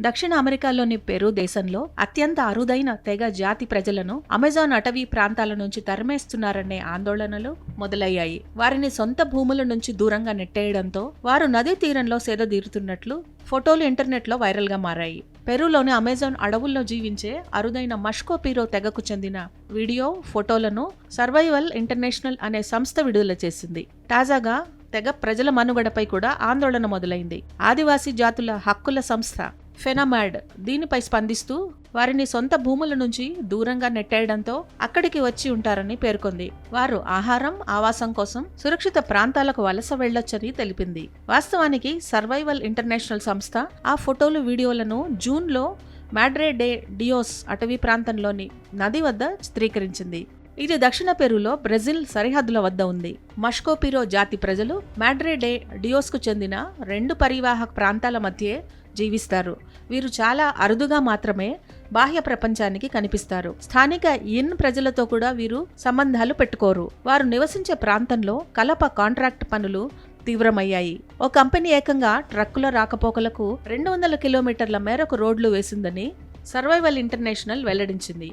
దక్షిణ అమెరికాలోని పెరు దేశంలో అత్యంత అరుదైన తెగ జాతి ప్రజలను అమెజాన్ అటవీ ప్రాంతాల నుంచి తరిమేస్తున్నారనే ఆందోళనలు మొదలయ్యాయి. వారిని సొంత భూముల నుంచి దూరంగా నెట్టేయడంతో వారు నదీ తీరంలో సేదదీరుతున్నట్లు ఫోటోలు ఇంటర్నెట్లో వైరల్గా మారాయి. పెరూలోని అమెజాన్ అడవుల్లో జీవించే అరుదైన మష్కో పీరో తెగకు చెందిన వీడియో ఫోటోలను సర్వైవల్ ఇంటర్నేషనల్ అనే సంస్థ విడుదల చేసింది. తాజాగా తెగ ప్రజల మనుగడపై కూడా ఆందోళన మొదలైంది. ఆదివాసీ జాతుల హక్కుల సంస్థ ఫెనమాడ్ దీనిపై స్పందిస్తూ వారిని సొంత భూముల నుంచి దూరంగా నెట్టేయడంతో అక్కడికి వచ్చి ఉంటారని పేర్కొంది. వారు ఆహారం ఆవాసం కోసం సురక్షిత ప్రాంతాలకు వలస వెళ్ళొచ్చని తెలిపింది. వాస్తవానికి సర్వైవల్ ఇంటర్నేషనల్ సంస్థ ఆ ఫోటోలు వీడియోలను జూన్లో మాడ్రే డే డియోస్ అటవీ ప్రాంతంలోని నది వద్ద చిత్రీకరించింది. ఇది దక్షిణ పెరులో బ్రెజిల్ సరిహద్దుల వద్ద ఉంది. మష్కోపిరో జాతి ప్రజలు మాడ్రే డే డియోస్కు చెందిన రెండు పరివాహక ప్రాంతాల మధ్య జీవిస్తారు. వీరు చాలా అరుదుగా మాత్రమే బాహ్య ప్రపంచానికి కనిపిస్తారు. స్థానిక ఇన్ ప్రజలతో కూడా వీరు సంబంధాలు పెట్టుకోరు. వారు నివసించే ప్రాంతంలో కలప కాంట్రాక్ట్ పనులు తీవ్రమయ్యాయి. ఓ కంపెనీ ఏకంగా ట్రక్కుల రాకపోకలకు రెండు వందల కిలోమీటర్ల మేరకు రోడ్లు వేసిందని సర్వైవల్ ఇంటర్నేషనల్ వెల్లడించింది.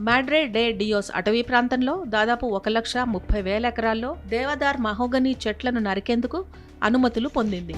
మాడ్రే డే డియోస్ అటవీ ప్రాంతంలో దాదాపు ఒక లక్ష ముప్పై వేల ఎకరాల్లో దేవదార్ మహోగని చెట్లను నరికేందుకు అనుమతులు పొందింది.